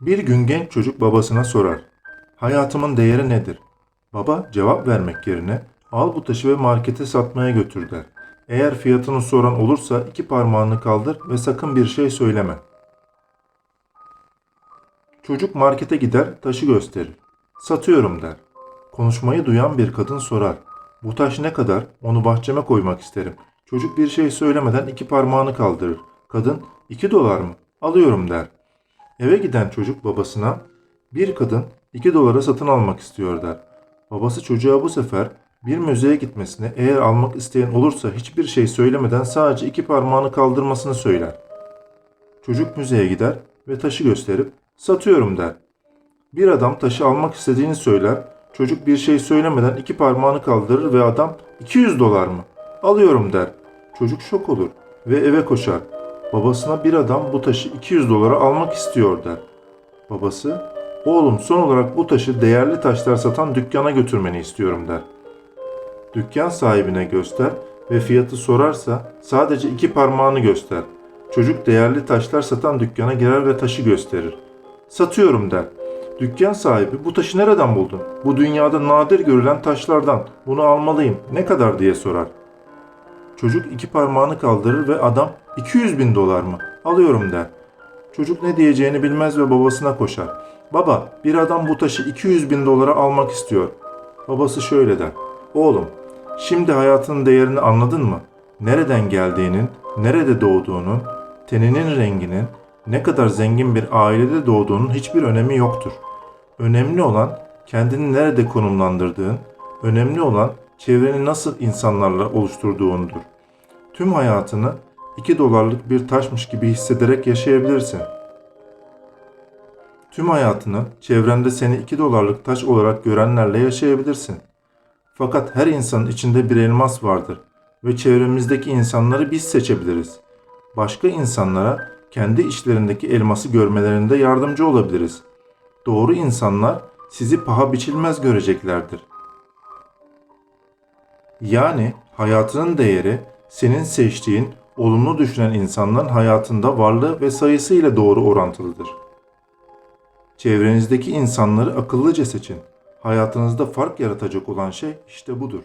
Bir gün genç çocuk babasına sorar. Hayatımın değeri nedir? Baba cevap vermek yerine al bu taşı ve markete satmaya götür der. Eğer fiyatını soran olursa iki parmağını kaldır ve sakın bir şey söyleme. Çocuk markete gider taşı gösterir. Satıyorum der. Konuşmayı duyan bir kadın sorar. Bu taş ne kadar? Onu bahçeme koymak isterim. Çocuk bir şey söylemeden iki parmağını kaldırır. Kadın iki dolar mı? Alıyorum der. Eve giden çocuk babasına bir kadın 2 dolara satın almak istiyor der. Babası çocuğa bu sefer bir müzeye gitmesini eğer almak isteyen olursa hiçbir şey söylemeden sadece iki parmağını kaldırmasını söyler. Çocuk müzeye gider ve taşı gösterip satıyorum der. Bir adam taşı almak istediğini söyler. Çocuk bir şey söylemeden iki parmağını kaldırır ve adam 200 dolar mı? Alıyorum der. Çocuk şok olur ve eve koşar. Babasına bir adam bu taşı 200 dolara almak istiyor der. Babası, oğlum son olarak bu taşı değerli taşlar satan dükkana götürmeni istiyorum der. Dükkan sahibine göster ve fiyatı sorarsa sadece iki parmağını göster. Çocuk değerli taşlar satan dükkana girer ve taşı gösterir. Satıyorum der. Dükkan sahibi bu taşı nereden buldun? Bu dünyada nadir görülen taşlardan. Bunu almalıyım. Ne kadar diye sorar. Çocuk iki parmağını kaldırır ve adam 200 bin dolar mı? Alıyorum der. Çocuk ne diyeceğini bilmez ve babasına koşar. Baba bir adam bu taşı 200 bin dolara almak istiyor. Babası şöyle der. Oğlum şimdi hayatının değerini anladın mı? Nereden geldiğinin, nerede doğduğunun, teninin renginin, ne kadar zengin bir ailede doğduğunun hiçbir önemi yoktur. Önemli olan kendini nerede konumlandırdığın, önemli olan çevreni nasıl insanlarla oluşturduğundur. Tüm hayatını 2 dolarlık bir taşmış gibi hissederek yaşayabilirsin. Tüm hayatını çevrende seni 2 dolarlık taş olarak görenlerle yaşayabilirsin. Fakat her insanın içinde bir elmas vardır ve çevremizdeki insanları biz seçebiliriz. Başka insanlara kendi içlerindeki elması görmelerinde yardımcı olabiliriz. Doğru insanlar sizi paha biçilmez göreceklerdir. Yani hayatının değeri senin seçtiğin, olumlu düşünen insanların hayatında varlığı ve sayısıyla doğru orantılıdır. Çevrenizdeki insanları akıllıca seçin. Hayatınızda fark yaratacak olan şey işte budur.